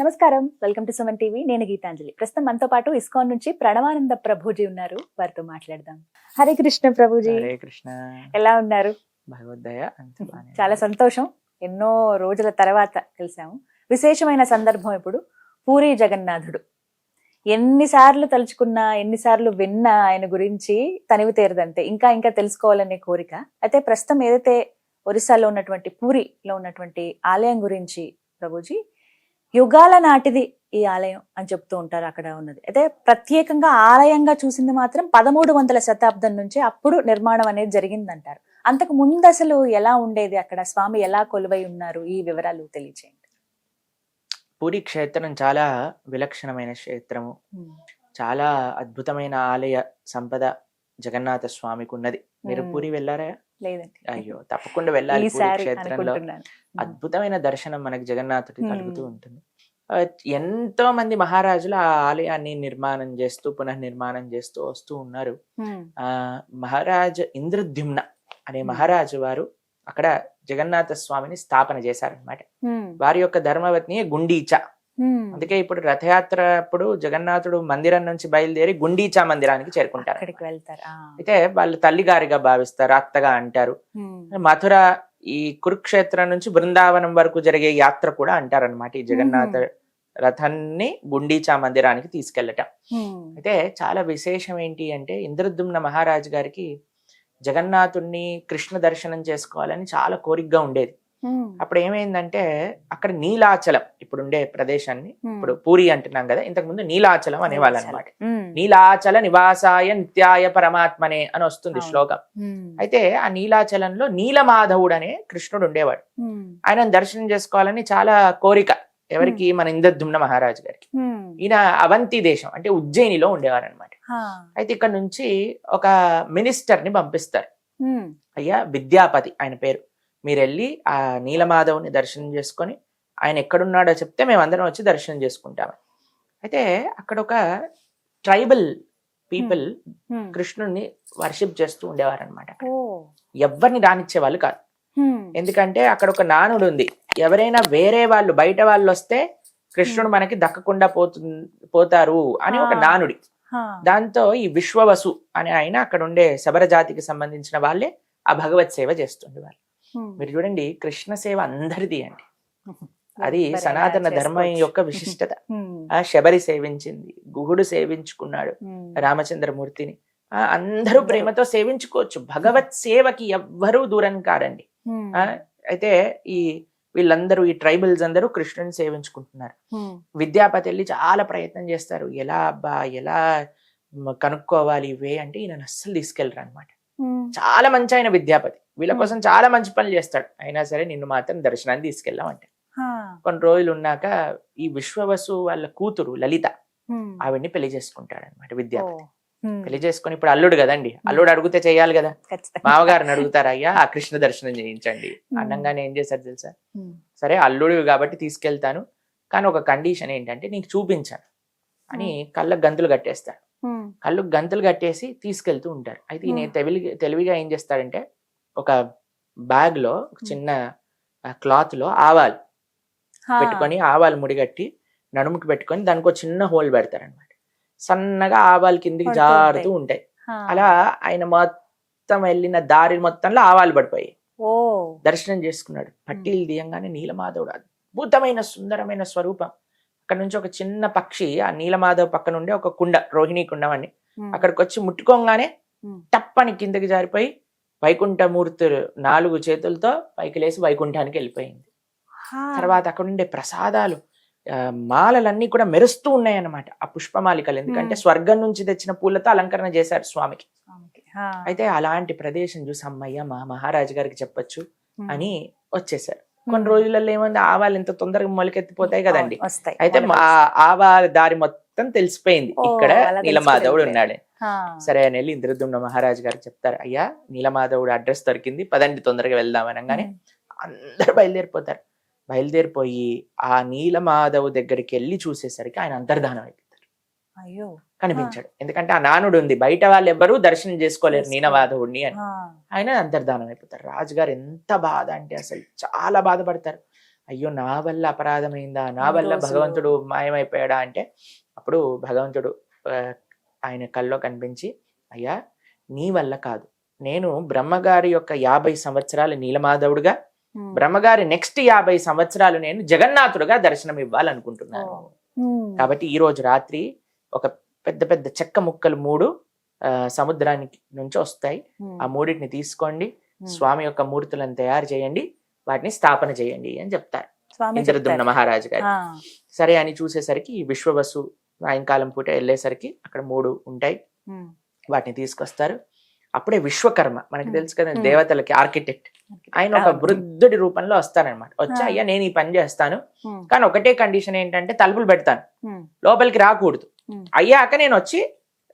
నమస్కారం. Welcome to Suman TV. నేను గీతాంజలి. ప్రస్తుతం మనతో పాటు ఇస్కాన్ నుంచి ప్రణవానంద ప్రభుజీ ఉన్నారు. వారితో మాట్లాడదాం. హరే కృష్ణ ప్రభుజీ. హరే కృష్ణ. ఎలా ఉన్నారు? భగవద్దయ చాలా. సంతోషం. ఎన్నో రోజుల తర్వాత కలిసాము. విశేషమైన సందర్భం ఇప్పుడు పూరి జగన్నాథుడు. ఎన్నిసార్లు తలుచుకున్నా ఎన్నిసార్లు విన్నా ఆయన గురించి తనివి తీరదంతే. ఇంకా ఇంకా తెలుసుకోవాలనే కోరిక. అయితే ప్రస్తుతం ఏదైతే ఒరిస్సాలో ఉన్నటువంటి పూరిలో ఉన్నటువంటి ఆలయం గురించి ప్రభుజీ యుగాల నాటిది ఈ ఆలయం అని చెప్తూ ఉంటారు అక్కడ ఉన్నది. అయితే ప్రత్యేకంగా ఆలయంగా చూసింది మాత్రం పదమూడు వందల శతాబ్దం నుంచి అప్పుడు నిర్మాణం అనేది జరిగిందంటారు. అంతకు ముందు అసలు ఎలా ఉండేది? అక్కడ స్వామి ఎలా కొలువై ఉన్నారు? ఈ వివరాలు తెలియచేయండి. పూరి క్షేత్రం చాలా విలక్షణమైన క్షేత్రము. చాలా అద్భుతమైన ఆలయ సంపద జగన్నాథ స్వామికి ఉన్నది మీరు. పూరి వెళ్ళారా? లేదండి అయ్యో తప్పకుండా వెళ్ళాలి క్షేత్రంలో అద్భుతమైన దర్శనం మనకి జగన్నాథుడి. కలుగుతూ ఉంటుంది ఎంతో మంది మహారాజులు ఆ ఆలయాన్ని నిర్మాణం చేస్తూ పునర్నిర్మాణం చేస్తూ వస్తూ ఉన్నారు. ఆ మహారాజ ఇంద్రద్యుమ్న అనే. మహారాజు వారు అక్కడ జగన్నాథ స్వామిని స్థాపన చేశారనమాట. వారి యొక్క ధర్మవత్ని గుండీచ. అందుకే ఇప్పుడు రథయాత్ర అప్పుడు జగన్నాథుడు మందిరం నుంచి బయలుదేరి గుండీచా మందిరానికి చేరుకుంటారు. అయితే వాళ్ళు తల్లిగారిగా భావిస్తారు అత్తగా అంటారు. మథుర ఈ కురుక్షేత్రం నుంచి బృందావనం వరకు జరిగే యాత్ర కూడా అంటారనమాట ఈ జగన్నాథ రథాన్ని గుండీచా మందిరానికి తీసుకెళ్ళటం మ్మ్. అయితే చాలా విశేషం ఏంటి అంటే ఇంద్రద్యుమ్న మహారాజు గారికి జగన్నాథుణ్ణి కృష్ణ దర్శనం చేసుకోవాలని చాలా కోరికగా ఉండేది. అప్పుడు ఏమైందంటే అక్కడ నీలాచలం ఇప్పుడు ఉండే ప్రదేశాన్ని. ఇప్పుడు పూరి అంటున్నాం కదా ఇంతకు ముందు నీలాచలం అనేవాళ్ళు అనమాట. నీలాచల నివాసాయ నిత్యాయ పరమాత్మనే అని వస్తుంది. శ్లోకం. అయితే ఆ నీలాచలంలో నీలమాధవుడు అనే కృష్ణుడు ఉండేవాడు. ఆయన దర్శనం చేసుకోవాలని చాలా కోరిక ఎవరికి మన ఇంద్రద్యుమ్న మహారాజు గారికి. ఈయన అవంతి దేశం అంటే ఉజ్జయినిలో ఉండేవారు అనమాట. అయితే ఇక్కడ నుంచి ఒక మినిస్టర్ని పంపిస్తారు. అయ్యా విద్యాపతి ఆయన పేరు మీరు వెళ్ళి ఆ నీలమాధవుని దర్శనం చేసుకొని ఆయన ఎక్కడున్నాడో చెప్తే మేమందరం వచ్చి దర్శనం చేసుకుంటాం అయితే అక్కడ ఒక ట్రైబల్ పీపుల్. కృష్ణుడిని వర్షిప్ చేస్తూ ఉండేవారు అనమాట. ఎవరిని రానిచ్చే వాళ్ళు కాదు. ఎందుకంటే అక్కడ ఒక నానుడు ఉంది ఎవరైనా వేరే వాళ్ళు బయట వాళ్ళు వస్తే కృష్ణుడు మనకి దక్కకుండా పోతు పోతారు అని ఒక. నానుడి. దాంతో ఈ విశ్వవసు అనే ఆయన అక్కడ ఉండే శబర జాతికి సంబంధించిన వాళ్ళే ఆ భగవత్ సేవ చేస్తుండేవారు మ్మ్. మీరు చూడండి కృష్ణ సేవ అందరిది అండి అది సనాతన ధర్మం. యొక్క విశిష్టత. ఆ శబరి సేవించింది గుహుడు సేవించుకున్నాడు. రామచంద్రమూర్తిని ఆ అందరూ ప్రేమతో సేవించుకోవచ్చు భగవత్ సేవకి ఎవ్వరూ దూరం కారండి. ఆ, అయితే ఈ వీళ్ళందరూ ఈ ట్రైబల్స్ అందరూ కృష్ణుని సేవించుకుంటున్నారు. విద్యాపతి వెళ్ళి చాలా ప్రయత్నం చేస్తారు ఎలా అబ్బా ఎలా కనుక్కోవాలి ఇవే అంటే ఈయన అస్సలు తీసుకెళ్ళరు అనమాట. చాలా మంచి ఆయన విద్యాపతి వీళ్ళ. కోసం చాలా మంచి పనులు చేస్తాడు అయినా సరే నిన్ను మాత్రం దర్శనాన్ని తీసుకెళ్ళామంటే. కొన్ని రోజులు ఉన్నాక ఈ విశ్వవసు వాళ్ళ కూతురు లలిత. ఆవిడ్ని పెళ్ళి చేసుకుంటాడు అనమాట. విద్యాపతి. పెళ్ళి చేసుకొని ఇప్పుడు అల్లుడు కదండి అల్లుడు అడిగితే చేయాలి కదా. మామగారిని అడుగుతారు అయ్యా ఆ కృష్ణ దర్శనం చేయించండి. అన్నంగానే ఏం చేశారు తెలుసా. సరే అల్లుడు కాబట్టి తీసుకెళ్తాను కానీ ఒక కండిషన్ ఏంటంటే నీకు చూపించాను అని కళ్ళకు గంతులు కట్టేస్తాడు మ్మ్. కళ్ళు గంతులు కట్టేసి తీసుకెళ్తూ ఉంటారు. అయితే ఈయన. తెలివి తెలివిగా ఏం చేస్తాడంటే ఒక బ్యాగ్లో ఒక చిన్న క్లాత్లో ఆవాలు. పెట్టుకొని ఆవాలు ముడిగట్టి నడుముకి పెట్టుకొని దానికి ఒక చిన్న హోల్ పెడతారనమాట సన్నగా ఆవాలు కిందికి జారుతూ ఉంటాయి. అలా ఆయన మొత్తం వెళ్ళిన దారి మొత్తంలో ఆవాలు పడిపోయాయి. ఓ. దర్శనం చేసుకున్నాడు. పట్టీలు తీయంగానే నీలమాధవుడు అద్భుతమైన సుందరమైన స్వరూపం. అక్కడ నుంచి ఒక చిన్న పక్షి ఆ నీలమాధవ్ పక్కన ఉండే ఒక కుండ రోహిణి కుండం అని మ్మ్. అక్కడికి వచ్చి ముట్టుకోగానే. టప్పని కిందకి జారిపోయి వైకుంఠమూర్తి నాలుగు చేతులతో పైకి లేసి వైకుంఠానికి వెళ్ళిపోయింది. తర్వాత అక్కడ ఉండే ప్రసాదాలు మాలలన్నీ కూడా మెరుస్తూ ఉన్నాయన్నమాట ఆ పుష్పమాలికలు ఎందుకంటే. స్వర్గం నుంచి తెచ్చిన పూలతో అలంకరణ చేశారు స్వామికి. అయితే అలాంటి ప్రదేశం చూసి అమ్మయ్య మా మహారాజు గారికి చెప్పొచ్చు. అని వచ్చేసారు కొన్ని. రోజులలో ఏముంది ఆవాలు ఇంత తొందరగా మొలకెత్తిపోతాయి కదండి అయితే ఆవాల దారి మొత్తం తెలిసిపోయింది ఇక్కడ నీలమాధవుడు. ఉన్నాడు. సరే అని వెళ్ళి ఇంద్రదుమ్న మహారాజు గారికి చెప్తారు అయ్యా నీలమాధవుడు అడ్రస్ దొరికింది పదండి తొందరగా వెళ్దాం అనగానే. అందరూ బయలుదేరిపోతారు బయలుదేరిపోయి ఆ నీలమాధవ్ దగ్గరికి వెళ్ళి చూసేసరికి ఆయన అంతర్ధానం అయిపోతారు అయ్యో కనిపించాడు ఎందుకంటే ఆ నానుడు ఉంది బయట వాళ్ళు ఎవ్వరూ దర్శనం చేసుకోలేరు. నీలమాధవుడిని అని. ఆయన అంతర్ధానం అయిపోతారు రాజుగారు ఎంత బాధ అంటే అసలు చాలా బాధపడతారు అయ్యో నా వల్ల అపరాధమైందా నా వల్ల. భగవంతుడు మాయమైపోయాడా అంటే అప్పుడు భగవంతుడు ఆయన కల్లో కనిపించి అయ్యా నీ వల్ల కాదు నేను బ్రహ్మగారి యొక్క యాభై సంవత్సరాలు నీలమాధవుడుగా. బ్రహ్మగారి నెక్స్ట్ యాభై సంవత్సరాలు నేను జగన్నాథుడుగా దర్శనం ఇవ్వాలనుకుంటున్నాను. కాబట్టి ఈ రోజు రాత్రి ఒక పెద్ద పెద్ద చెక్క ముక్కలు మూడు సముద్రానికి నుంచి వస్తాయి. ఆ మూడింటిని తీసుకోండి. స్వామి యొక్క మూర్తులను తయారు చేయండి వాటిని స్థాపన చేయండి అని చెప్తారు ఇంద్రదుమ్న. మహారాజు గారు. సరే అని చూసేసరికి ఈ విశ్వవసు సాయంకాలం పూట వెళ్ళేసరికి అక్కడ మూడు ఉంటాయి. వాటిని తీసుకొస్తారు అప్పుడే విశ్వకర్మ మనకి. తెలుసు కదా. దేవతలకి ఆర్కిటెక్ట్ ఆయన ఒక వృద్ధుడి రూపంలో వస్తారనమాట వచ్చి. అయ్యా నేను ఈ పని చేస్తాను. కానీ ఒకటే కండిషన్ ఏంటంటే తలుపులు పెడతాను. లోపలికి రాకూడదు. అయ్యాక నేను వచ్చి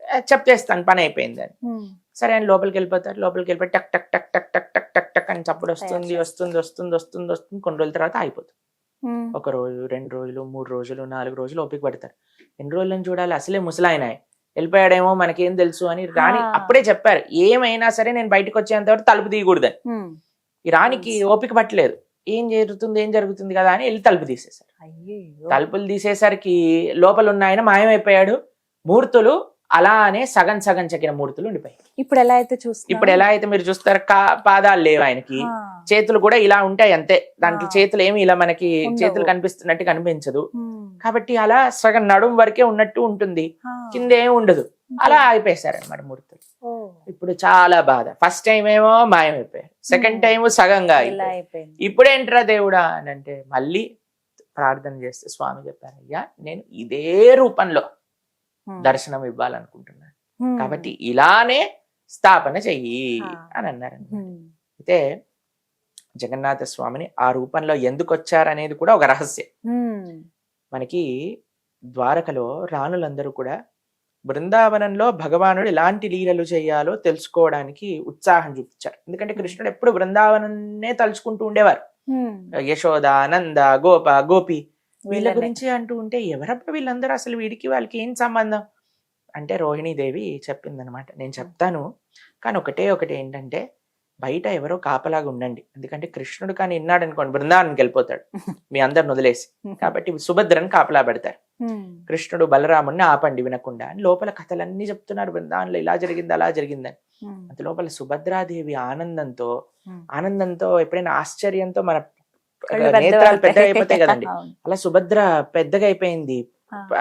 ఆ, చెప్తేస్తాను పని అయిపోయింది అని ఉమ్. సరే అని లోపలికి వెళ్ళిపోతారు లోపలికి వెళ్ళిపోయి టక్ టక్ టక్ టక్ టక్ టక్ టక్ టక్ అని చప్పుడు వస్తుంది. వస్తుంది వస్తుంది వస్తుంది వస్తుంది కొన్ని రోజుల తర్వాత అయిపోతుంది ఉమ్. ఒక రోజు రెండు రోజులు మూడు రోజులు నాలుగు రోజులు ఓపిక పడతారు ఎన్ని రోజులని చూడాలి అసలే ముసలాయన వెళ్ళిపోయాడేమో మనకేం తెలుసు అని రాణి. అప్పుడే చెప్పారు ఏమైనా సరే నేను బయటకు వచ్చేంత వరకు తలుపు తీయకూడదని. ఈ రాణికి. ఓపిక పట్టలేదు ఏం జరుగుతుంది ఏం జరుగుతుంది కదా అని వెళ్ళి తలుపు తీసేశారు. తలుపులు తీసేసరికి లోపల ఉన్న ఆయన మాయమైపోయాడు. మూర్తులు అలానే సగం సగం చెక్కిన మూర్తులు ఉండిపోయాయి. ఇప్పుడు ఎలా అయితే చూస్తున్నా ఇప్పుడు ఎలా అయితే మీరు చూస్తారు కా- పాదాలు లేవు ఆయనకి. చేతులు కూడా ఇలా ఉంటాయి అంతే. దాంట్లో. చేతులు ఏమి ఇలా మనకి. చేతులు కనిపిస్తున్నట్టు కనిపించదు. కాబట్టి అలా సగం నడుం వరకే ఉన్నట్టు ఉంటుంది. కింద ఏమి ఉండదు. అలా అయిపోయేశారు అనమాట మూర్తులు. ఇప్పుడు చాలా బాధ ఫస్ట్ టైం ఏమో మాయమైపోయారు సెకండ్. టైం సగంగా ఇప్పుడేంట్రా దేవుడా అని అంటే మళ్ళీ ప్రార్థన చేస్తే స్వామి చెప్పారు అయ్యా నేను ఇదే రూపంలో. దర్శనం ఇవ్వాలనుకుంటున్నాను. కాబట్టి ఇలానే స్థాపన చెయ్యి. అని అన్నారు. అయితే జగన్నాథ స్వామిని ఆ రూపంలో ఎందుకు వచ్చారనేది కూడా ఒక రహస్యం. మనకి ద్వారకలో రాణులందరూ కూడా బృందావనంలో భగవానుడు ఎలాంటి లీలలు చేయాలో తెలుసుకోవడానికి ఉత్సాహం చూపించారు. ఎందుకంటే కృష్ణుడు ఎప్పుడు బృందావనన్నే తలుచుకుంటూ ఉండేవారు. ఉమ్. యశోద నంద గోప గోపి వీళ్ళ. గురించి అంటూ ఉంటే ఎవరబ్బా వీళ్ళందరూ? అసలు వీడికి వాళ్ళకి ఏం సంబంధం? అంటే రోహిణీదేవి చెప్పిందనమాట నేను చెప్తాను. కానీ ఒకటే ఒకటి ఏంటంటే బయట ఎవరో కాపలాగా ఉండండి. ఎందుకంటే కృష్ణుడు కానీ విన్నాడు అనుకోండి బృందావనానికి వెళ్ళిపోతాడు. మీ అందరిని వదిలేసి. కాబట్టి సుభద్రని కాపలా పెడతారు. కృష్ణుడు బలరాముడిని ఆపండి వినకుండా అని లోపల కథలన్నీ చెప్తున్నారు బృందావనంలో ఇలా జరిగింది అలా జరిగిందని. అంత లోపల సుభద్రాదేవి ఆనందంతో. ఆనందంతో ఎప్పుడైనా ఆశ్చర్యంతో మన నేత్రాలు పెద్దగా అయిపోతాయి కదండి. అలా సుభద్ర పెద్దగా అయిపోయింది.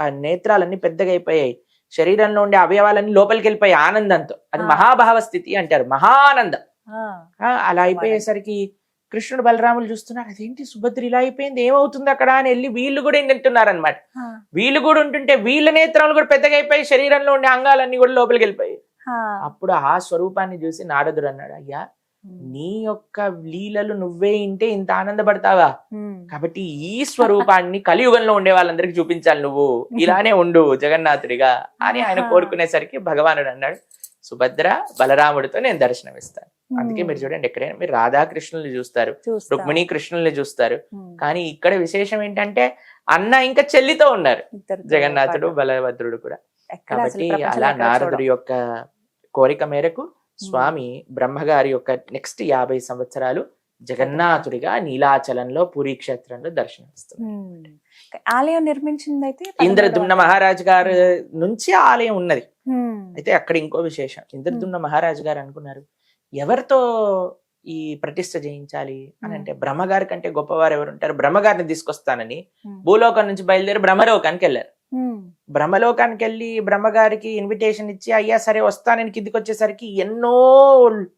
నేత్రాలన్నీ పెద్దగా అయిపోయాయి. శరీరంలో ఉండే అవయవాలన్నీ లోపలికి వెళ్ళిపోయాయి ఆనందంతో. అది. మహాభావ స్థితి అంటారు మహానందం. అలా అయిపోయేసరికి కృష్ణుడు బలరాములు చూస్తున్నారు అదేంటి సుభద్ర ఇలా అయిపోయింది ఏమవుతుంది అక్కడ అని వెళ్ళి వీళ్ళు కూడా ఆ. వీళ్ళు కూడా ఉంటుంటే వీళ్ళ నేత్రాలు కూడా పెద్దగా అయిపోయి శరీరంలో ఉండే అంగాలన్నీ కూడా లోపలికి వెళ్ళిపోయాయి ఆ. అప్పుడు ఆ స్వరూపాన్ని చూసి నారదుడు అన్నాడు అయ్యా. నీ యొక్క లీలలు నువ్వే ఇంటే ఇంత ఆనందపడతావా. కాబట్టి ఈ స్వరూపాన్ని కలియుగంలో ఉండే వాళ్ళందరికీ చూపించాలి నువ్వు ఇలానే ఉండు జగన్నాథుడిగా అని ఆయన. కోరుకునేసరికి భగవానుడు అన్నాడు సుభద్ర బలరాముడితో నేను దర్శనం ఇస్తాను అందుకే. మీరు చూడండి ఎక్కడైనా మీరు రాధాకృష్ణుల్ని చూస్తారు చూస్తా. రుక్మిణీ కృష్ణుల్ని చూస్తారు. కానీ ఇక్కడ విశేషం ఏంటంటే అన్న ఇంకా చెల్లితో ఉన్నారు జగన్నాథుడు. బలభద్రుడు కూడా కాబట్టి అలా నారదుడి. యొక్క కోరిక మేరకు స్వామి బ్రహ్మగారి యొక్క నెక్స్ట్ యాభై సంవత్సరాలు జగన్నాథుడిగా నీలాచలంలో పూరీ క్షేత్రంలో దర్శనమిస్తుంది ఉమ్. ఆలయం నిర్మించింది అయితే ఇంద్రదుమ్న మహారాజు గారి నుంచి ఆలయం ఉన్నది. అయితే అక్కడ ఇంకో విశేషం ఇంద్రదుమ్న మహారాజు గారు అనుకున్నారు ఎవరితో ఈ ప్రతిష్ట చేయించాలి అని అంటే బ్రహ్మగారి కంటే గొప్పవారు ఎవరు ఉంటారు బ్రహ్మగారిని తీసుకొస్తానని. భూలోకం నుంచి బయలుదేరి బ్రహ్మలోకానికి వెళ్ళారు. బ్రహ్మలోకానికి వెళ్ళి బ్రహ్మగారికి ఇన్విటేషన్ ఇచ్చి అయ్యా సరే వస్తానని కిందికి వచ్చేసరికి ఎన్నో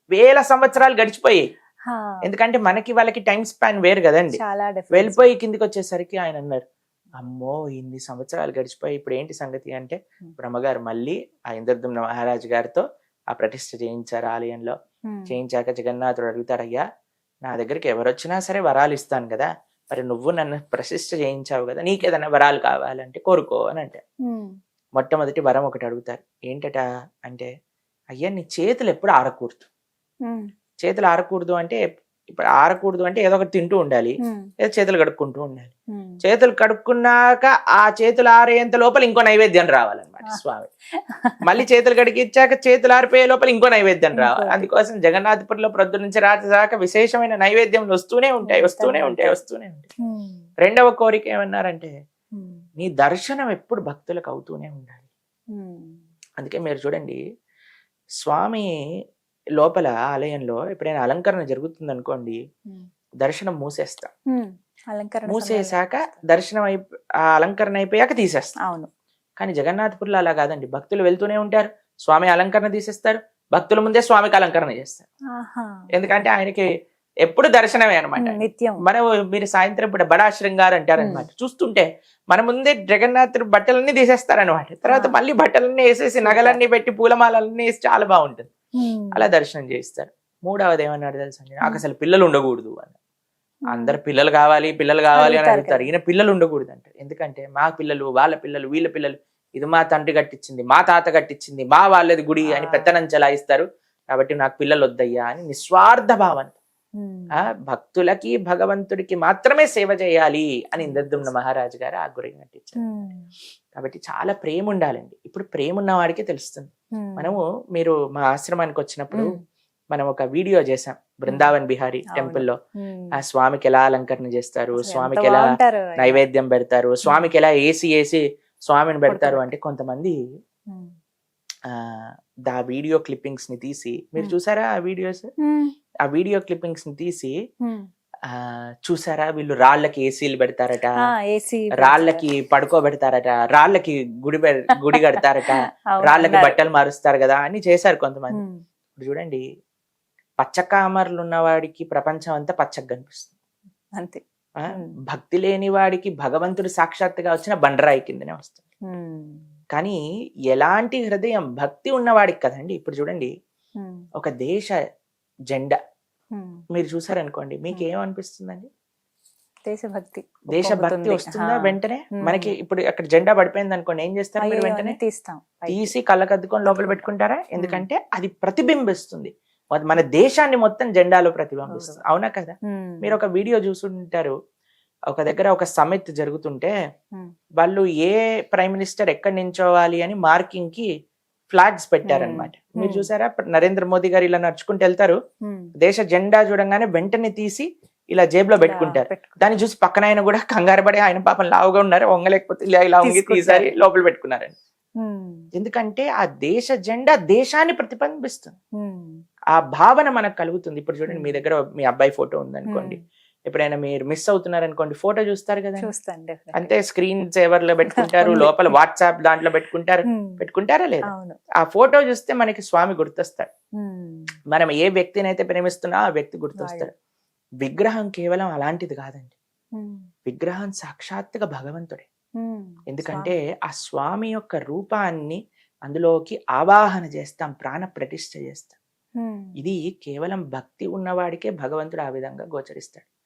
వేల సంవత్సరాలు గడిచిపోయాయి. ఎందుకంటే మనకి వాళ్ళకి టైం స్పాన్ వేరు కదండి. వెళ్ళిపోయి కిందికి వచ్చేసరికి ఆయన అన్నారు అమ్మో ఇన్ని సంవత్సరాలు గడిచిపోయి ఇప్పుడు ఏంటి సంగతి అంటే. బ్రహ్మగారు మళ్ళీ ఆ ఇంద్రదుమ్న మహారాజు గారితో ఆ ప్రతిష్ఠ చేయించారు ఆలయంలో. చేయించాక జగన్నాథుడు అడుగుతారు అయ్యా నా దగ్గరికి ఎవరు వచ్చినా సరే వరాలు ఇస్తాను కదా మరి నువ్వు నన్ను ప్రతిష్ఠ చేయించావు కదా నీకేదైనా వరాలు కావాలంటే కోరుకో అని అంటే. మొట్టమొదటి వరం ఒకటి అడుగుతారు ఏంటట అంటే అయ్యా నీ చేతులు ఎప్పుడు ఆరకూడదు. చేతులు ఆరకూడదు అంటే ఇప్పుడు ఆరకూడదు అంటే ఏదో ఒకటి తింటూ ఉండాలి. ఏదో చేతులు కడుక్కుంటూ ఉండాలి. చేతులు కడుక్కున్నాక ఆ చేతులు ఆరేంత లోపల ఇంకో నైవేద్యం రావాలన్నమాట. స్వామి. మళ్ళీ చేతులు కడిగిచ్చాక చేతులు ఆరిపోయే లోపల ఇంకో నైవేద్యం రావాలి. అందుకోసం జగన్నాథపురిలో ప్రొద్దు నుంచి రాత్రి దాకా విశేషమైన నైవేద్యం వస్తూనే ఉంటాయి వస్తూనే ఉంటాయి. వస్తూనే ఉంటాయి. రెండవ కోరిక ఏమన్నారంటే నీ దర్శనం ఎప్పుడు భక్తులకు అవుతూనే ఉండాలి. అందుకే మీరు చూడండి స్వామి లోపల ఆలయంలో ఎప్పుడైనా అలంకరణ జరుగుతుంది అనుకోండి. దర్శనం మూసేస్తాం. అలంకరణ. మూసేశాక దర్శనం అయి ఆ అలంకరణ అయిపోయాక తీసేస్తాం. అవును. కానీ జగన్నాథపురిలో అలా కాదండి. భక్తులు వెళ్తూనే ఉంటారు. స్వామి అలంకరణ తీసేస్తారు. భక్తుల ముందే స్వామికి అలంకరణ చేస్తారు. ఎందుకంటే ఆయనకి ఎప్పుడు దర్శనమే అనమాట. నిత్యం. మనం మీరు సాయంత్రం ఇప్పుడు బడా శృంగార్ అంటారు అనమాట చూస్తుంటే మన ముందే జగన్నాథుడు బట్టలన్నీ తీసేస్తారనమాట. తర్వాత ఆ. మళ్ళీ బట్టలన్నీ వేసేసి నగలన్నీ పెట్టి పూలమాలన్నీ వేసి చాలా బాగుంటుంది. అలా దర్శనం చేయిస్తారు మూడవది ఏమన్నాడు తెలుసా అండి? నాకు అసలు పిల్లలు ఉండకూడదు అని. అందరు పిల్లలు కావాలి పిల్లలు కావాలి అని అడుగుతారు. ఈయన పిల్లలు ఉండకూడదు అంటారు ఎందుకంటే మా పిల్లలు వాళ్ళ పిల్లలు వీళ్ళ పిల్లలు ఇది మా తండ్రి కట్టించింది మా తాత కట్టించింది మా వాళ్ళది గుడి అని. పెత్తనం చెలాయిస్తారు కాబట్టి నాకు పిల్లలు వద్దయ్యా అని నిస్వార్థ భావం ఉమ్, ఆ భక్తులకి భగవంతుడికి మాత్రమే సేవ చేయాలి అని ఇంద్రదుమ్న మహారాజు గారు ఆ గురి కాబట్టి చాలా ప్రేమ ఉండాలండి ఇప్పుడు ప్రేమ ఉన్న వాడికి తెలుస్తుంది. మనము మీరు మా ఆశ్రమానికి వచ్చినప్పుడు మనం ఒక వీడియో చేసాం బృందావన్ బిహారీ అవును. టెంపుల్లో ఉమ్. ఆ స్వామికి ఎలా అలంకరణ చేస్తారు స్వామికి ఎలా. నైవేద్యం పెడతారు స్వామికి ఎలా ఏసి ఏసి స్వామిని పెడతారు. అంటే కొంతమంది. ఆ దా వీడియో క్లిప్పింగ్స్ని తీసి మీరు. చూసారా ఆ వీడియోస్? ఆ వీడియో క్లిప్పింగ్స్ని తీసి చూసారా వీళ్ళు రాళ్ళకి ఏసీలు పెడతారట? రాళ్ళకి పడుకోబెడతారట? రాళ్ళకి గుడి గుడి కడతారట? రాళ్ళకి. బట్టలు మారుస్తారు కదా అని చేశారు కొంతమంది. ఇప్పుడు చూడండి పచ్చకామర్లు ఉన్నవాడికి ప్రపంచం అంతా పచ్చగా కనిపిస్తుంది. అంతే. భక్తి లేని వాడికి భగవంతుడు సాక్షాత్తుగా వచ్చిన బండరాయి కిందనే వస్తుంది. కానీ ఎలాంటి హృదయం భక్తి ఉన్నవాడికి కదండి. ఇప్పుడు చూడండి. ఒక దేశ జెండా. మీరు చూసారనుకోండి. మీకు ఏమనిపిస్తుందండి? దేశభక్తి దేశభక్తి. వస్తుందా. వెంటనే. మనకి ఇప్పుడు అక్కడ జెండా పడిపోయింది అనుకోండి. ఏం చేస్తారు మీరు వెంటనే? తీస్తాం. తీసి కళ్ళకద్దుకొని లోపల పెట్టుకుంటారా? ఎందుకంటే అది ప్రతిబింబిస్తుంది. మన- దేశాన్ని మొత్తం జెండాలో ప్రతిబింబిస్తుంది. అవునా. కదా? మీరు ఒక వీడియో చూసుంటారు. ఒక దగ్గర ఒక సమిట్ జరుగుతుంటే Hmm. వాళ్ళు ఏ ప్రైమ్ మినిస్టర్ ఎక్కడ నించోవాలి అని మార్కింగ్కి ఫ్లాగ్స్ పెట్టారనమాట Hmm. మీరు Hmm. చూసారా నరేంద్ర మోదీ గారు ఇలా నడుచుకుంటూ వెళ్తారు దేశ జెండా చూడంగానే వెంటనే తీసి ఇలా జేబులో పెట్టుకుంటారు. దాన్ని చూసి పక్కన ఆయన కూడా కంగారు పడి ఆయన పాపం లావుగా ఉన్నారు వంగలేకపోతే ఇలా ఇలా వంగి. తీసారి లోపల పెట్టుకున్నారండి ఉమ్, ఎందుకంటే ఆ దేశ జెండా దేశాన్ని ప్రతిబింబిస్తుంది ఆ భావన మనకు కలుగుతుంది ఇప్పుడు చూడండి మీ. దగ్గర మీ అబ్బాయి ఫోటో ఉందనుకోండి. ఎప్పుడైనా మీరు మిస్ అవుతున్నారు అనుకోండి ఫోటో చూస్తారు కదా. చూస్తాను. అంతే స్క్రీన్ సేవర్లో పెట్టుకుంటారు. లోపల వాట్సాప్ దాంట్లో పెట్టుకుంటారు పెట్టుకుంటారా లేదా? ఆ ఫోటో చూస్తే మనకి స్వామి గుర్తొస్తాడు. మనం ఏ వ్యక్తిని అయితే ప్రేమిస్తున్నా ఆ వ్యక్తి గుర్తొస్తాడు. విగ్రహం కేవలం అలాంటిది కాదండి. విగ్రహం సాక్షాత్తుగా భగవంతుడే. ఎందుకంటే ఆ స్వామి యొక్క రూపాన్ని అందులోకి ఆవాహన చేస్తాం ప్రాణ ప్రతిష్ఠ చేస్తాం. ఇది కేవలం భక్తి ఉన్నవాడికే భగవంతుడు ఆ విధంగా గోచరిస్తాడు.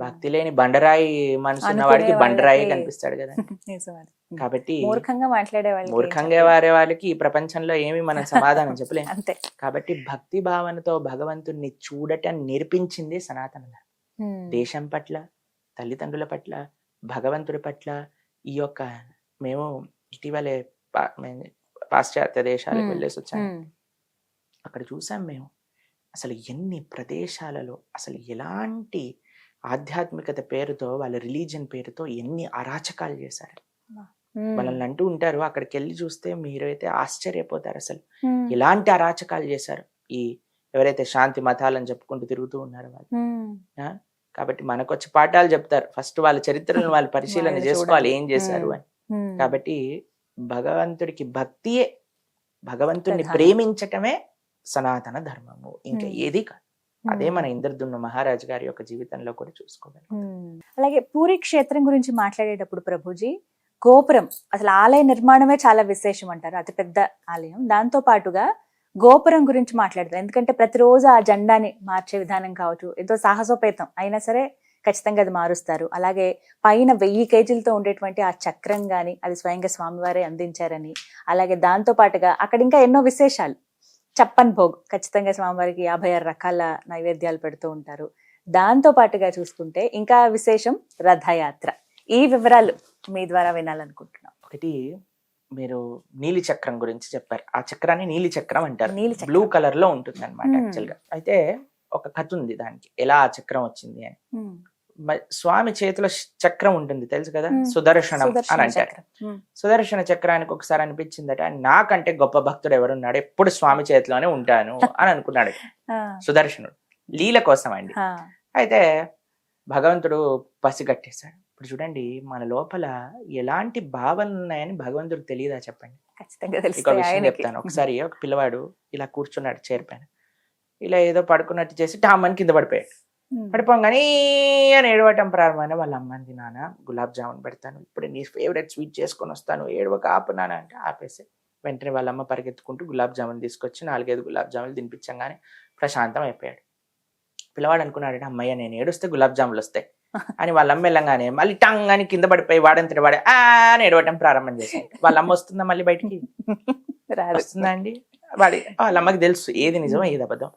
భక్తి లేని బండరాయి మనసు ఉన్నవాడికి బండరాయి కనిపిస్తాడు కదా. కాబట్టి మూర్ఖంగా మాట్లాడే మూర్ఖంగా. వారే వాళ్ళకి ఈ ప్రపంచంలో ఏమి మనం సమాధానం చెప్పలేం. అంతే. కాబట్టి భక్తి భావనతో భగవంతుణ్ణి చూడటం నేర్పించింది సనాతన దేశం పట్ల తల్లిదండ్రుల పట్ల భగవంతుడి పట్ల ఈ యొక్క మేము ఇటీవలే పాశ్చాత్య దేశాలకు. వెళ్ళేసి వచ్చాము అక్కడ చూసాం మేము. అసలు ఎన్ని ప్రదేశాలలో అసలు ఎలాంటి ఆధ్యాత్మికత పేరుతో వాళ్ళ రిలీజన్ పేరుతో ఎన్ని అరాచకాలు చేశారు. మనల్ని అంటూ ఉంటారు అక్కడికి వెళ్ళి చూస్తే మీరైతే ఆశ్చర్యపోతారు అసలు. ఎలాంటి అరాచకాలు చేశారు? ఈ ఎవరైతే శాంతి మతాలని చెప్పుకుంటూ తిరుగుతూ ఉన్నారో వాళ్ళు. కాబట్టి మనకు వచ్చి పాఠాలు చెప్తారు. ఫస్ట్ వాళ్ళ చరిత్రను వాళ్ళు పరిశీలన చేసుకోవాలి. ఏం చేశారు అని. కాబట్టి భగవంతుడికి భక్తియే. భగవంతుడిని. ప్రేమించటమే సనాతన ధర్మము. ఇంకా. ఏది కాదు. అదే మన ఇంద్రదుమ్న మహారాజు గారి యొక్క జీవితంలో కూడా చూసుకోగలం. ఉమ్. అలాగే పూరి క్షేత్రం గురించి మాట్లాడేటప్పుడు ప్రభుజీ గోపురం అసలు ఆలయ నిర్మాణమే చాలా విశేషం అంటారు అతి పెద్ద ఆలయం. దాంతో పాటుగా గోపురం గురించి మాట్లాడతారు ఎందుకంటే ప్రతిరోజు ఆ జెండాని మార్చే విధానం కావచ్చు ఎంతో సాహసోపేతం అయినా సరే ఖచ్చితంగా అది మారుస్తారు. అలాగే పైన వెయ్యి కేజీలతో ఉండేటువంటి ఆ చక్రం గాని అది స్వయంగా స్వామివారే అందించారని అలాగే దాంతో పాటుగా అక్కడ ఇంకా ఎన్నో విశేషాలు. చప్పన్ భోగ్. ఖచ్చితంగా స్వామివారికి యాభై ఆరు రకాల నైవేద్యాలు పెడుతూ ఉంటారు. దాంతో పాటుగా చూసుకుంటే ఇంకా విశేషం రథయాత్ర. ఈ వివరాలు మీ ద్వారా వినాలనుకుంటున్నాం. ఒకటి మీరు నీలి చక్రం గురించి చెప్పారు. ఆ చక్రాన్ని నీలి చక్రం అంటారు. బ్లూ కలర్లో ఉంటుంది అనమాట. యాక్చువల్గా అయితే ఒక కథ ఉంది దానికి. ఎలా ఆ చక్రం వచ్చింది అని. స్వామి చేతిలో చక్రం ఉంటుంది తెలుసు కదా. సుదర్శనం అని అంటారు. సుదర్శన చక్రానికి ఒకసారి అనిపించిందట నాకంటే గొప్ప భక్తుడు ఎవరున్నాడు ఎప్పుడు స్వామి చేతిలోనే ఉంటాను అని అనుకున్నాడు. సుదర్శనుడు లీల కోసం అండి. అయితే భగవంతుడు పసిగట్టేశాడు ఇప్పుడు చూడండి మన లోపల ఎలాంటి భావనలు ఉన్నాయని భగవంతుడు తెలియదా చెప్పండి? విషయం చెప్తాను. ఒకసారి ఒక పిల్లవాడు ఇలా కూర్చున్నాడు చైర్ పైన. ఇలా ఏదో పడుకున్నట్టు చేసి టామని కింద పడిపోయాడు. పడిపోగానే అని ఏడవటం ప్రారంభమైన వాళ్ళ అమ్మంది నాన్న గులాబ్ జామున్ పెడతాను ఇప్పుడు నీ ఫేవరెట్ స్వీట్ చేసుకొని వస్తాను ఏడవక ఆపు నాన్న అంటే ఆపేసి. వెంటనే వాళ్ళ అమ్మ పరిగెత్తుకుంటూ గులాబ్ జామున్ తీసుకొచ్చి నాలుగైదు గులాబ్ జాములు తినిపించగానే ప్రశాంతం అయిపోయాడు. పిల్లవాడు అనుకున్నాడు అమ్మయ్య నేను ఏడుస్తే గులాబ్ జాములు వస్తాయి అని వాళ్ళ అమ్మ వెళ్ళంగానే మళ్ళీ టంగ్ అని కింద పడిపోయి వాడంతటి వాడే ఆ అని ఏడవటం ప్రారంభం చేశాడు. వాళ్ళ అమ్మ వస్తుందా మళ్ళీ బయటికి? వస్తుందా అండి? వాడి వాళ్ళ అమ్మకి తెలుసు. ఏది నిజం ఏది అబద్ధం.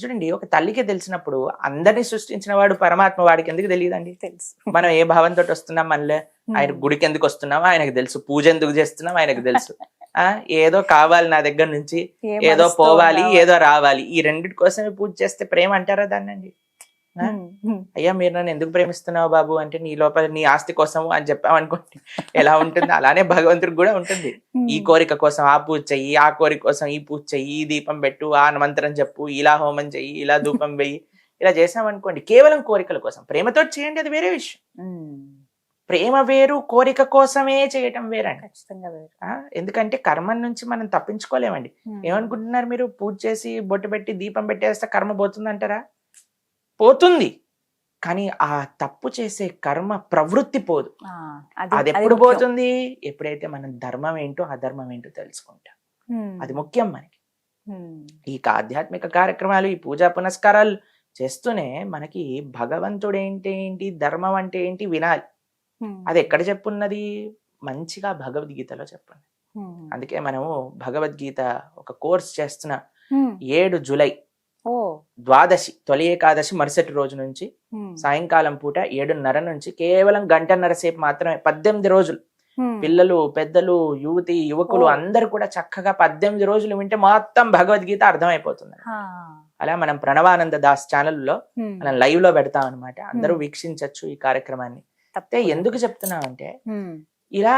చూడండి ఒక తల్లికి తెలిసినప్పుడు అందరినీ సృష్టించిన వాడు పరమాత్మ వాడికి ఎందుకు తెలియదండి? తెలుసు. మనం ఏ భావంతో వస్తున్నాం? మనలే ఆయన గుడికి ఎందుకు వస్తున్నామో ఆయనకు తెలుసు. పూజ ఎందుకు చేస్తున్నాం ఆయనకు తెలుసు. ఆ ఏదో కావాలి నా దగ్గర నుంచి ఏదో పోవాలి. ఏదో రావాలి. ఈ రెండిటి కోసమే పూజ చేస్తే ప్రేమ అంటారా దాన్ని అండి. అయ్యా మీరు నన్ను ఎందుకు ప్రేమిస్తున్నావు బాబు? అంటే నీ లోపల నీ ఆస్తి కోసము అని చెప్పామనుకోండి. ఎలా ఉంటుంది? అలానే భగవంతుడికి కూడా ఉంటుంది. ఈ కోరిక కోసం ఆ పూజ చెయ్యి ఆ కోరిక కోసం ఈ పూజ చెయ్యి ఈ దీపం పెట్టు ఆ మంత్రం చెప్పు ఇలా హోమం చెయ్యి ఇలా ధూపం వెయ్యి ఇలా చేసామనుకోండి కేవలం కోరికల కోసం. ప్రేమతో చేయండి అది వేరే విషయం. ప్రేమ వేరు కోరిక కోసమే చేయటం వేరండి. ఖచ్చితంగా వేరు. ఎందుకంటే కర్మ నుంచి మనం తప్పించుకోలేమండి. ఏమనుకుంటున్నారు మీరు? పూజ చేసి బొట్టు పెట్టి దీపం పెట్టేస్తే కర్మ పోతుందంటారా? పోతుంది కానీ ఆ తప్పు చేసే కర్మ ప్రవృత్తి పోదు అది ఎప్పుడు. పోతుంది ఎప్పుడైతే మనం ధర్మం ఏంటో అధర్మం ఏంటో తెలుసుకుంటాం. అది ముఖ్యం మనకి. ఈ ఆధ్యాత్మిక కార్యక్రమాలు ఈ పూజా పునస్కారాలు చేస్తూనే మనకి భగవంతుడు ఏంటి ఏంటి ధర్మం అంటే ఏంటి వినాలి. అది ఎక్కడ చెప్పున్నది మంచిగా భగవద్గీతలో ఉమ్. అందుకే మనము భగవద్గీత ఒక కోర్స్ చేస్తున్న. ఏడు జూలై ద్వాదశి తొలి ఏకాదశి మరుసటి రోజు నుంచి. సాయంకాలం పూట ఏడున్నర నుంచి కేవలం గంటన్నర సేపు మాత్రమే పద్దెనిమిది రోజులు. పిల్లలు పెద్దలు యువతి యువకులు. అందరూ కూడా చక్కగా పద్దెనిమిది రోజులు వింటే మొత్తం భగవద్గీత అర్థమైపోతుంది. అలా మనం ప్రణవానంద దాస్ ఛానల్లో ఉమ్. మనం లైవ్లో పెడతాం అనమాట అందరూ. వీక్షించవచ్చు ఈ కార్యక్రమాన్ని తప్పకుండా. ఎందుకు చెప్తున్నామంటే ఉమ్. ఇలా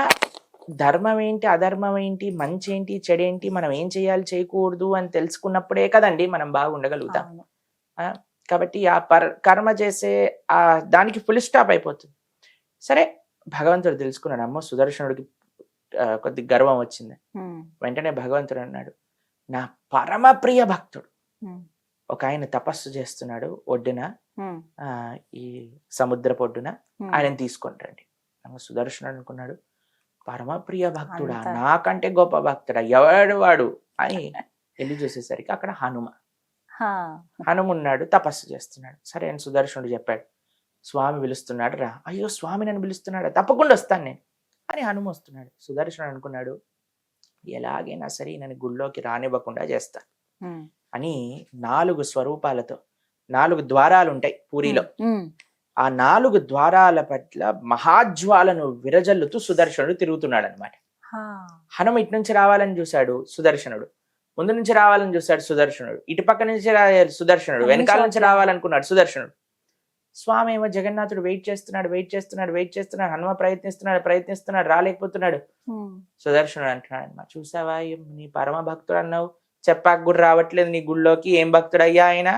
ధర్మం ఏంటి అధర్మం ఏంటి మంచి ఏంటి చెడేంటి మనం ఏం చేయాలి చేయకూడదు అని తెలుసుకున్నప్పుడే కదండి మనం బాగుండగలుగుతాం. కాబట్టి ఆ పర్ కర్మ చేసే ఆ దానికి ఫుల్ స్టాప్ అయిపోతుంది సరే భగవంతుడు తెలుసుకున్నాడు అమ్మో సుదర్శనుడికి కొద్ది గర్వం వచ్చింది. వెంటనే భగవంతుడు అన్నాడు నా పరమ ప్రియ భక్తుడు. ఒక ఆయన తపస్సు చేస్తున్నాడు ఒడ్డున ఈ సముద్రపు ఒడ్డున ఉమ్. ఆయనను తీసుకొని రండి సుదర్శనుడు అనుకున్నాడు పరమ ప్రియ భక్తుడా నాకంటే గొప్ప భక్తుడా ఎవడు వాడు అని వెళ్ళి చూసేసరికి అక్కడ హనుమ. హనుమున్నాడు తపస్సు చేస్తున్నాడు. సరే అని సుదర్శనుడు చెప్పాడు స్వామి పిలుస్తున్నాడు రా. అయ్యో స్వామి నన్ను పిలుస్తున్నాడు? తప్పకుండా వస్తాను నేను. అని హనుమ వస్తున్నాడు. సుదర్శనుడు అనుకున్నాడు ఎలాగైనా సరే నన్ను గుళ్ళోకి రానివ్వకుండా చేస్తా. ఉమ్. అని నాలుగు స్వరూపాలతో నాలుగు ద్వారాలు ఉంటాయి పూరిలో. ఆ నాలుగు ద్వారాల పట్ల మహాజ్వాలను విరజల్లుతూ సుదర్శనుడు తిరుగుతున్నాడు అనమాట. హనుమ ఇటు నుంచి రావాలని చూశాడు సుదర్శనుడు. ముందు నుంచి రావాలని చూశాడు సుదర్శనుడు. ఇటు పక్క నుంచి సుదర్శనుడు. వెనకాల నుంచి. రావాలనుకున్నాడు సుదర్శనుడు. స్వామి ఏమో జగన్నాథుడు వెయిట్ చేస్తున్నాడు వెయిట్ చేస్తున్నాడు వెయిట్ చేస్తున్నాడు. హనుమ ప్రయత్నిస్తున్నాడు ప్రయత్నిస్తున్నాడు రాలేకపోతున్నాడు. సుదర్శనుడు అంటున్నాడు అనమాట చూసావా నీ పరమ భక్తుడు అన్నావు. చెప్పాక కూడా రావట్లేదు నీ గుళ్ళోకి. ఏం భక్తుడయ్యా ఆయన?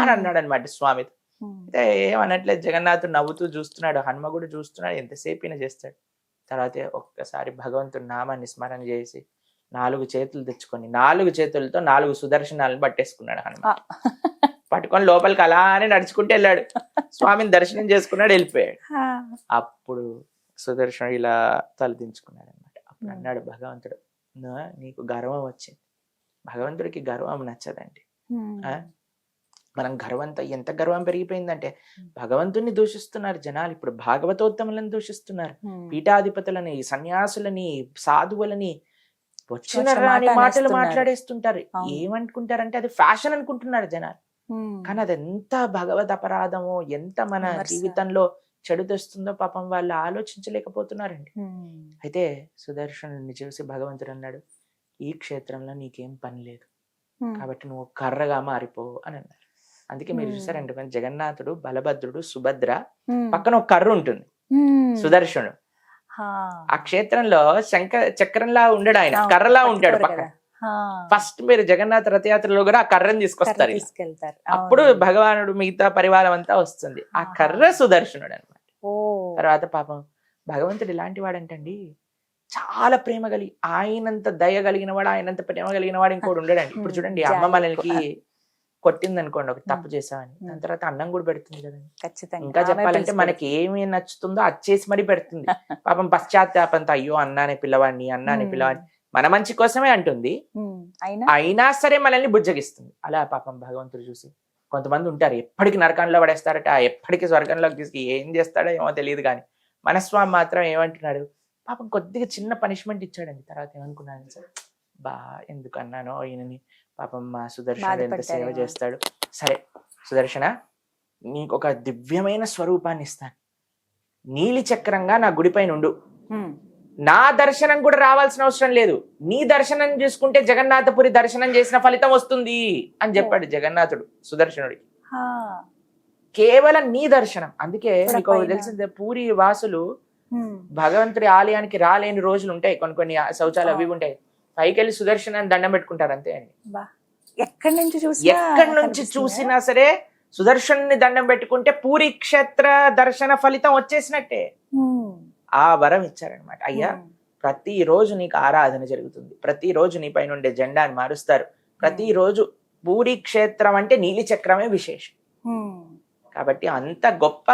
అని అన్నాడు అనమాట స్వామి ఉమ్. అయితే ఏమనట్లేదు జగన్నాథుడు నవ్వుతూ చూస్తున్నాడు హనుమ కూడా చూస్తున్నాడు ఎంతసేపు అయినా చేస్తాడు. తర్వాత ఒక్కసారి భగవంతుడి నామాన్ని స్మరణ చేసి నాలుగు చేతులు తెచ్చుకొని నాలుగు చేతులతో నాలుగు సుదర్శనాలను పట్టేసుకున్నాడు హనుమ. పట్టుకొని లోపలికి అలానే నడుచుకుంటూ వెళ్ళాడు. స్వామిని దర్శనం చేసుకున్నాడు వెళ్ళిపోయాడు. అప్పుడు సుదర్శనుడు ఇలా తలదించుకున్నాడు అనమాట అప్పుడు. అన్నాడు భగవంతుడు "నా- నీకు గర్వం వచ్చింది. భగవంతుడికి గర్వం నచ్చదండి? మనం గర్వంతో ఎంత గర్వం పెరిగిపోయిందంటే. భగవంతుని దూషిస్తున్నారు జనాలు ఇప్పుడు భాగవతోత్తములను దూషిస్తున్నారు. పీఠాధిపతులని సన్యాసులని సాధువులని వచ్చిన రాని మాట మాటలు. మాట్లాడేస్తుంటారు. ఏమనుకుంటారంటే అది ఫ్యాషన్ అనుకుంటున్నారు జనాలు. కానీ అది ఎంత భగవద్ అపరాధమో ఎంత మన. జీవితంలో చెడు తెస్తుందో పాపం వాళ్ళు ఆలోచించలేకపోతున్నారండి. అయితే సుదర్శనుడిని చూసి భగవంతుడు అన్నాడు ఈ క్షేత్రంలో నీకేం పని లేదు. కాబట్టి నువ్వు కర్రగా మారిపో అని అన్నారు అందుకే మీరు. చూసారంటే మన జగన్నాథుడు బలభద్రుడు సుభద్ర. పక్కన ఒక కర్ర ఉంటుంది. సుదర్శనుడు. ఆ క్షేత్రంలో శంక చక్రంలా ఉండడు ఆయన కర్రలా ఉంటాడు పక్కన. ఫస్ట్ మీరు జగన్నాథ రథయాత్రలో కూడా ఆ కర్రని కర్ర తీసుకొస్తారు అప్పుడు. భగవానుడు మిగతా పరివారం అంతా వస్తుంది ఆ. కర్ర సుదర్శనుడు అనమాట తర్వాత పాపం భగవంతుడు ఇలాంటి వాడంటండి చాలా ప్రేమ కలిగి ఆయనంత దయ కలిగిన వాడు ఆయనంత ప్రేమ కలిగిన వాడు ఇంకోటి ఉండడండి ఇప్పుడు చూడండి అమ్మ మనకి. కొట్టింది అనుకోండి ఒక తప్పు చేసామని. దాని తర్వాత అన్నం కూడా పెడుతుంది కదండి. ఖచ్చితంగా. ఇంకా చెప్పాలంటే మనకి ఏమి నచ్చుతుందో అది చేసి మరీ పెడుతుంది. పాపం పశ్చాత్తాపంతో అయ్యో అన్నానే పిల్లవాడిని అన్నానే. పిల్లవాడిని. మన మంచి కోసమే అంటుంది. అయినా? సరే మనల్ని బుజ్జగిస్తుంది. అలా పాపం భగవంతుడు చూసి కొంతమంది ఉంటారు ఎప్పటికి నరకంలో పడేస్తారట ఎప్పటికి స్వర్గంలోకి తీసుకు ఏం చేస్తాడో ఏమో తెలియదు కానీ మనస్వామి మాత్రం ఏమంటున్నాడు పాపం కొద్దిగా చిన్న పనిష్మెంట్ ఇచ్చాడండి. తర్వాత ఏమనుకున్నాను సార్ బా ఎందుకు అన్నానో ఈయనని. పాపం మా సుదర్శనుడు ఎంత సేవ. చేస్తాడు. సరే సుదర్శన నీకు ఒక దివ్యమైన స్వరూపాన్ని ఇస్తాను. నీలి చక్రంగా నా గుడిపైన ఉండు. నా దర్శనం కూడా రావాల్సిన అవసరం లేదు. నీ దర్శనం చేసుకుంటే జగన్నాథపురి దర్శనం చేసిన ఫలితం వస్తుంది అని చెప్పాడు జగన్నాథుడు సుదర్శనుడికి. కేవలం నీ దర్శనం. అందుకే పైన- తెలిసిందే పూరి వాసులు. భగవంతుడి ఆలయానికి రాలేని రోజులు ఉంటాయి. కొన్ని కొన్ని శౌచాలు అవి ఉంటాయి. పైకి వెళ్ళి సుదర్శనాన్ని దండం పెట్టుకుంటారు అంతే అండి. ఎక్కడి నుంచి చూసినా ఎక్కడి నుంచి? చూసినా సరే సుదర్శన్ని దండం పెట్టుకుంటే పూరి క్షేత్ర దర్శన ఫలితం వచ్చేసినట్టే. ఆ వరం ఇచ్చారనమాట అయ్యా ఉమ్. ప్రతి రోజు నీకు ఆరాధన జరుగుతుంది ప్రతి రోజు నీ పైన ఉండే జెండాని మారుస్తారు ప్రతి రోజు పూరి క్షేత్రం అంటే నీలి చక్రమే విశేషం. కాబట్టి అంత గొప్ప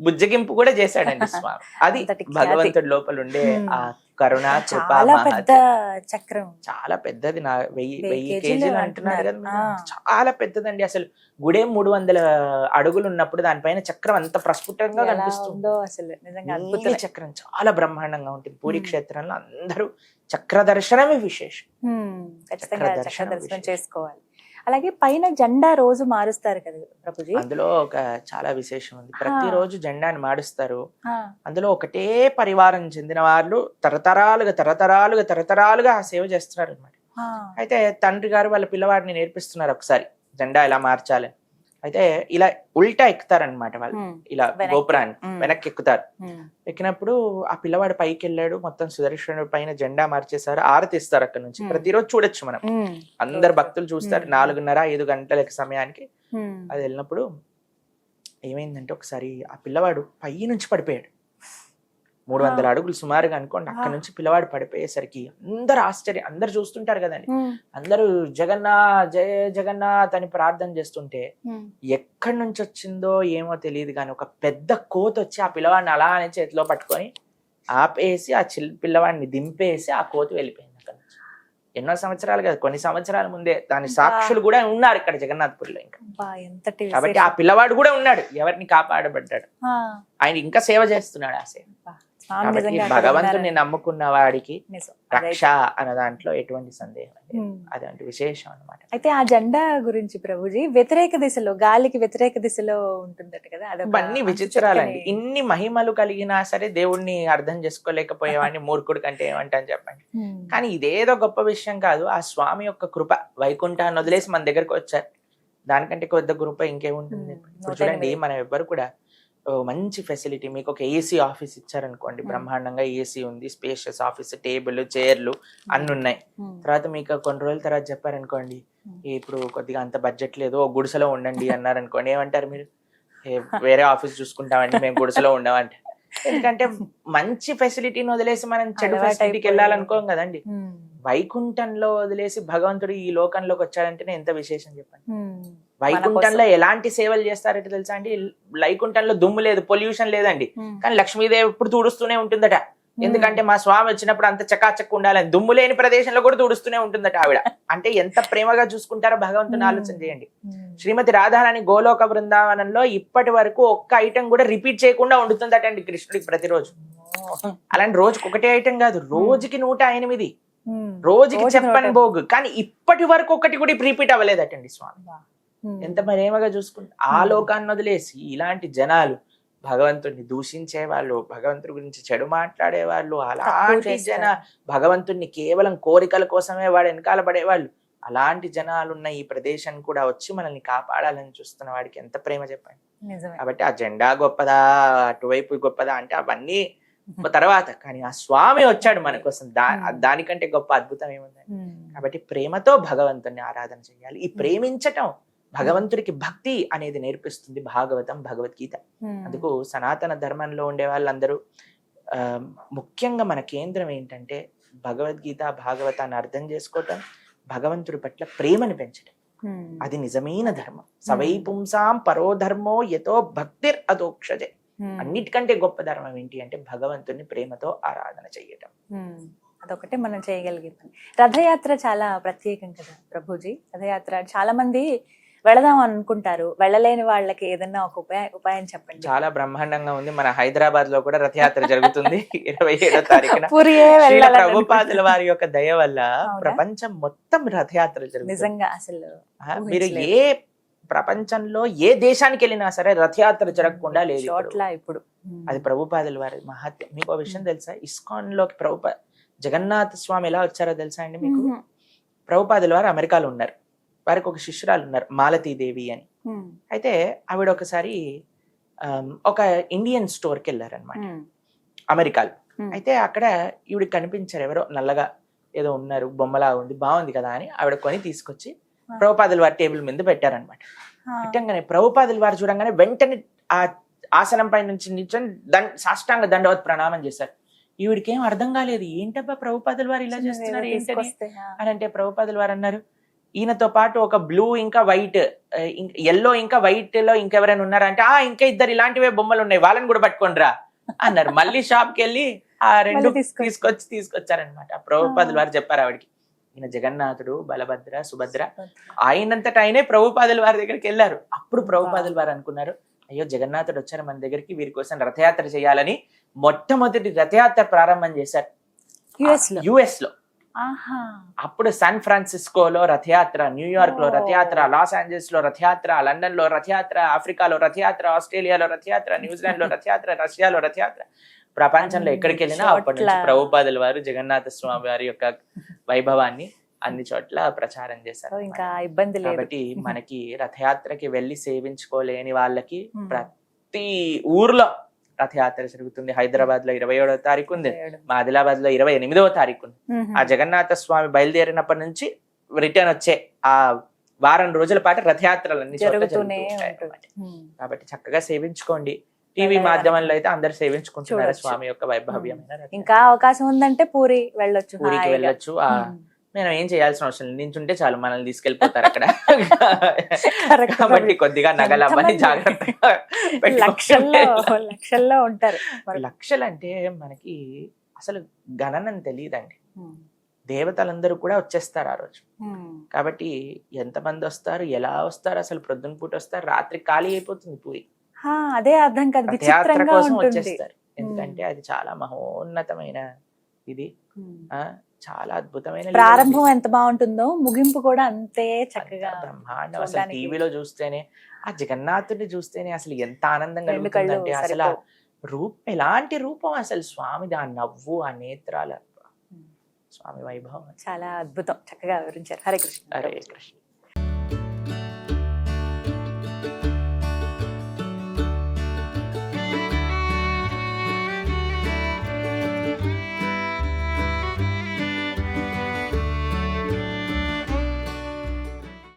బుజ్జగింపు కూడా చేశాడండి స్వామి అది. భగవంతుడి లోపల ఉండే. ఆ కరుణ కృప పెద్ద. చక్రం చాలా పెద్దది నా వెయ్యి వెయ్యి కేజీలు అంటున్నారు కదా. చాలా పెద్దదండి అసలు గుడే మూడు వందల అడుగులు ఉన్నప్పుడు దానిపైన చక్రం అంత ప్రస్ఫుటంగా కనిపిస్తుంది అసలు నిజంగా చక్రం చాలా బ్రహ్మాండంగా ఉంటుంది పూరి. క్షేత్రంలో అందరూ చక్ర దర్శనమే విశేషం దర్శనం. చేసుకోవాలి అలాగే పైన జెండా రోజు మారుస్తారు కదా ప్రభుజీ? అందులో ఒక చాలా విశేషం ఉంది. ప్రతిరోజు జెండాని మాడుస్తారు ఆ. అందులో ఒకటే పరివారం చెందిన వాళ్ళు తరతరాలుగా తరతరాలుగా తరతరాలుగా ఆ సేవ చేస్తున్నారు అనమాట. అయితే తండ్రి గారు వాళ్ళ పిల్లవాడిని నేర్పిస్తున్నారు ఒకసారి. జెండా ఇలా మార్చాలి అయితే ఇలా ఉల్టా ఎక్కుతారనమాట వాళ్ళు. ఇలా. గోపురాన్ని. వెనక్కి ఎక్కుతారు. ఎక్కినప్పుడు ఆ పిల్లవాడు పైకి వెళ్ళాడు మొత్తం సుదర్శనుడు పైన జెండా మార్చేశారు ఆరతి ఇస్తారు అక్కడ నుంచి. ప్రతిరోజు చూడొచ్చు మనం. అందరు భక్తులు చూస్తారు. నాలుగున్నర ఐదు గంటల సమయానికి. అది వెళ్ళినప్పుడు ఏమైందంటే ఒకసారి ఆ పిల్లవాడు పై నుంచి పడిపోయాడు మూడు వందల అడుగులు సుమారుగా అనుకోండి అక్కడ. నుంచి పిల్లవాడు పడిపోయేసరికి అందరు ఆశ్చర్యం అందరు చూస్తుంటారు కదండి. అందరూ జగన్నా జయ జగన్నాథ్ అని ప్రార్థన చేస్తుంటే. ఎక్కడి నుంచి వచ్చిందో ఏమో తెలియదు కానీ ఒక పెద్ద కోత వచ్చి ఆ పిల్లవాడిని అలా అని చేతిలో పట్టుకొని ఆపేసి ఆ చిల్ పిల్లవాడిని దింపేసి ఆ కోతి వెళ్ళిపోయింది అక్కడ నుంచి ఎన్నో సంవత్సరాలు కదా కొన్ని సంవత్సరాల ముందే దాని సాక్షులు కూడా ఉన్నారు ఇక్కడ జగన్నాథ్పూర్లో ఇంకా కాబట్టి ఆ. పిల్లవాడు కూడా ఉన్నాడు ఎవరిని కాపాడబడ్డాడు. ఆయన ఇంకా సేవ చేస్తున్నాడు ఆ సేవ కాబట్టి భగవంతుని. నమ్ముకున్న వాడికి. రక్ష అన్న దాంట్లో ఎటువంటి సందేహం. అదంటే విశేషం అన్నమాట అయితే ఆ జెండా గురించి ప్రభుజీ వ్యతిరేక దిశలో గాలికి వ్యతిరేక దిశలో ఉంటుందట కదా ఇవన్నీ విచిత్రాలండి ఇన్ని మహిమలు కలిగినా సరే దేవుణ్ణి అర్థం చేసుకోలేకపోయేవాడిని మూర్ఖుడు కంటే ఏమంటాను చెప్పండి. కానీ ఇదేదో గొప్ప విషయం కాదు ఆ స్వామి యొక్క కృప వైకుంఠాన్ని వదిలేసి మన దగ్గరకు వచ్చారు దానికంటే కొద్ది కృప ఇంకేముంటుంది చూడండి. మనం ఎవ్వరు కూడా మంచి ఫెసిలిటీ. మీకు ఒక ఏసీ ఆఫీస్ ఇచ్చారనుకోండి. బ్రహ్మాండంగా ఏసీ ఉంది. స్పేషియస్ ఆఫీస్ టేబుల్ చైర్లు అన్ని ఉన్నాయి. తర్వాత మీకు కొన్ని రోజుల తర్వాత చెప్పారనుకోండి. ఇప్పుడు కొద్దిగా అంత బడ్జెట్ లేదు. ఓ గుడిసెలో ఉండండి అన్నారనుకోండి. ఏమంటారు మీరు? "ఏ, వేరే ఆఫీస్ చూసుకుంటామండి. మేము గుడిసెలో ఉండమంటే ఎందుకంటే మంచి ఫెసిలిటీని వదిలేసి మనం చెడు ఫెసిలిటీకి. వెళ్ళాలనుకోం కదండి. వైకుంఠంలో వదిలేసి భగవంతుడు ఈ లోకంలోకి వచ్చాడంటేనే ఎంత విశేషం చెప్పండి. వైకుంఠంలో ఎలాంటి సేవలు చేస్తారంటే తెలుసా అండి? వైకుంఠంలో దుమ్ము లేదు పొల్యూషన్ లేదండి. కానీ లక్ష్మీదేవి ఎప్పుడు తుడుస్తూనే ఉంటుందట. ఎందుకంటే మా స్వామి వచ్చినప్పుడు అంత చకాచక్ ఉండాలని. దుమ్ము లేని ప్రదేశంలో కూడా తుడుస్తూనే ఉంటుందట ఆవిడ. అంటే ఎంత ప్రేమగా చూసుకుంటారో భగవంతుని. ఆలోచన చేయండి. శ్రీమతి రాధారాణి గోలోక బృందావనంలో ఇప్పటి వరకు ఒక్క ఐటెం కూడా రిపీట్ చేయకుండా వండుతుందటండి కృష్ణుడికి ప్రతిరోజు. అలాంటి రోజుకి ఒకటే ఐటెం కాదు రోజుకి నూట ఎనిమిది. రోజుకి చెప్పని భోగు. కానీ ఇప్పటి వరకు ఒకటి కూడా రిపీట్ అవ్వలేదటండి స్వామి. ఎంత ప్రేమగా చూసుకుంటా? ఆ. లోకాన్ని వదిలేసి ఇలాంటి జనాలు భగవంతుడిని దూషించే వాళ్ళు భగవంతుడి గురించి చెడు మాట్లాడే వాళ్ళు అలాంటి. జన భగవంతుడిని కేవలం కోరికల కోసమే వాడు వెనకాల పడేవాళ్ళు. అలాంటి జనాలు ఉన్న ఈ ప్రదేశం కూడా వచ్చి మనల్ని కాపాడాలని చూస్తున్న వాడికి ఎంత ప్రేమ చెప్పండి? కాబట్టి ఆ జెండా గొప్పదా అటువైపు గొప్పదా అంటే అవన్నీ తర్వాత. కానీ ఆ స్వామి వచ్చాడు మన కోసం. దా. దానికంటే గొప్ప అద్భుతం ఏముంది Hmm. కాబట్టి ప్రేమతో భగవంతుని ఆరాధన చేయాలి. ఈ ప్రేమించటం భగవంతుడికి భక్తి అనేది నేర్పిస్తుంది భాగవతం భగవద్గీత. అందుకు సనాతన ధర్మంలో ఉండే వాళ్ళందరూ ముఖ్యంగా మన కేంద్రం ఏంటంటే భగవద్గీత భాగవతాన్ని అర్థం చేసుకోవటం భగవంతుడి పట్ల ప్రేమను పెంచడం. అది నిజమైన ధర్మం సవై పుంసాం పరో ధర్మో యతో భక్తిర్ అదోక్షజే. అన్నిటికంటే గొప్ప ధర్మం ఏంటి అంటే భగవంతుని ప్రేమతో ఆరాధన చేయటం. అదొకటే మనం చేయగలిగే పని రథయాత్ర చాలా ప్రత్యేకం కదా ప్రభుజీ రథయాత్ర చాలా మంది వెళదాం అనుకుంటారు. వెళ్ళలేని వాళ్ళకి ఏదన్నా ఒక ఉపాయం ఉపాయం చెప్పండి. చాలా బ్రహ్మాండంగా ఉంది. మన హైదరాబాద్లో కూడా రథయాత్ర జరుగుతుంది. ఇరవై ఏడో తారీఖున. ప్రభుపాదుల వారి యొక్క దయ వల్ల? ప్రపంచం మొత్తం రథయాత్ర జరుగుతుంది. నిజంగా అసలు మీరు. ఏ ప్రపంచంలో ఏ దేశానికి వెళ్ళినా సరే రథయాత్ర జరగకుండా లేదు ఇప్పుడు. అది ప్రభుపాదుల వారి మహత్యం. మీకు ఒక విషయం తెలుసా? ఇస్కాన్లోకి ప్రభుపా జగన్నాథ స్వామి ఎలా వచ్చారో తెలుసా అండి మీకు. ప్రభుపాదుల వారు అమెరికాలో ఉన్నారు. వారికి ఒక శిష్యురాలు ఉన్నారు మాలతీదేవి అని. అయితే ఆవిడ ఒకసారి ఒక ఇండియన్ స్టోర్కి వెళ్ళారనమాట. అమెరికాలో. అయితే అక్కడ ఈవిడ కనిపించారు ఎవరో నల్లగా ఏదో ఉన్నారు బొమ్మలా ఉంది బాగుంది కదా అని ఆవిడ కొని తీసుకొచ్చి. ప్రభుపాదుల వారి టేబుల్ మీద పెట్టారనమాట. పెట్టంగానే ప్రభుపాదుల వారు చూడంగానే వెంటనే ఆ ఆసనం పై నుంచి నిల్చొని దండ సాష్టాంగ దండవత్ ప్రణామం చేశారు ఈవిడికి ఏం అర్థం కాలేదు ఏంటబ్బా ప్రభుపాదుల వారు ఇలా చేస్తున్నారు ఏంటని. అని అంటే ప్రభుపాదుల వారు అన్నారు ఈయనతో పాటు ఒక బ్లూ ఇంకా వైట్ ఎల్లో ఇంకా వైట్లో ఇంకెవరైనా ఉన్నారంటే ఆ ఇంకా ఇద్దరు ఇలాంటివే బొమ్మలు ఉన్నాయి వాళ్ళని కూడా పట్టుకోండి రా అన్నారు. మళ్ళీ షాప్కి వెళ్ళి ఆ రెండు తీసుకొచ్చి. తీసుకొచ్చి తీసుకొచ్చారనమాట ప్రభుపాదుల వారు చెప్పారు ఆవిడకి. ఈయన జగన్నాథుడు బలభద్ర సుభద్ర ఆయనంతటా ఆయనే ప్రభుపాదుల వారి దగ్గరికి వెళ్ళారు. అప్పుడు ప్రభుపాదుల వారు అనుకున్నారు అయ్యో జగన్నాథుడు వచ్చారు మన దగ్గరికి వీరి కోసం రథయాత్ర చేయాలని మొట్టమొదటి రథయాత్ర ప్రారంభం చేశారు. యుఎస్లో అప్పుడు శాన్ ఫ్రాన్సిస్కోలో రథయాత్ర న్యూయార్క్లో. రథయాత్ర లాస్ ఏంజల్స్లో రథయాత్ర లండన్లో రథయాత్ర ఆఫ్రికాలో రథయాత్ర ఆస్ట్రేలియాలో రథయాత్ర న్యూజిలాండ్లో రథయాత్ర రష్యాలో రథయాత్ర ప్రపంచంలో ఎక్కడికి వెళ్ళినా అప్పటి నుంచి. ప్రభుపాదుల వారు జగన్నాథ స్వామి వారి యొక్క వైభవాన్ని అన్ని చోట్ల ప్రచారం చేశారు ఇంకా ఇబ్బంది లేదు కాబట్టి మనకి రథయాత్రకి వెళ్ళి సేవించుకోలేని వాళ్ళకి. ప్రతి ఊర్లో రథయాత్ర జరుగుతుంది హైదరాబాద్లో ఇరవై ఏడవ తారీఖు ఉంది ఆదిలాబాద్లో ఇరవై ఎనిమిదవ తారీఖు ఉంది. ఆ జగన్నాథ స్వామి బయలుదేరినప్పటి నుంచి రిటర్న్ వచ్చే ఆ వారం రోజుల పాటు రథయాత్రలు అన్ని జరుగుతూనే. కాబట్టి చక్కగా సేవించుకోండి టీవీ. మాధ్యమంలో అయితే అందరు సేవించుకుంటున్నారు. స్వామి యొక్క రథయాత్ర. ఇంకా అవకాశం ఉందంటే పూరి వెళ్ళొచ్చు హాయిగా. వెళ్ళొచ్చు ఆ. మనం ఏం చేయాల్సిన అవసరం లేదు నించుంటే చాలు మనల్ని తీసుకెళ్ళిపోతారు అక్కడ. కాబట్టి కొద్దిగా నగలు అవన్నీ ఎంతమంది? జాగ్రత్తగా పెట్టుకుంటే లక్షల్లో లక్షల్లో ఉంటారు. లక్షలు అంటే మనకి అసలు గణనం తెలియదండి. దేవతలందరూ కూడా వచ్చేస్తారు ఆ రోజు. కాబట్టి ఎంతమంది వస్తారు ఎలా వస్తారు అసలు ప్రొద్దున పూట వస్తారు రాత్రి ఖాళీ అయిపోతుంది పూరి అదే అర్థం కాదు విచిత్రంగా కోసం ఉంటుంది వచ్చేస్తారు ఎందుకంటే అది చాలా మహోన్నతమైన ఇది. ఆ చాలా అద్భుతమైన ప్రారంభం ఎంత బాగుంటుందో ముగింపు కూడా అంతే. చక్కగా బ్రహ్మాండం అసలు. టీవీలో చూస్తేనే ఆ జగన్నాథుడిని చూస్తేనే అసలు ఎంత ఆనందంగా కలుగుతుందంటే అసలు. రూపం ఎలాంటి రూపం అసలు స్వామిది ఆ నవ్వు ఆ నేత్రాల. స్వామి వైభవం చాలా అద్భుతం చక్కగా వివరించారు హరే కృష్ణ హరే కృష్ణ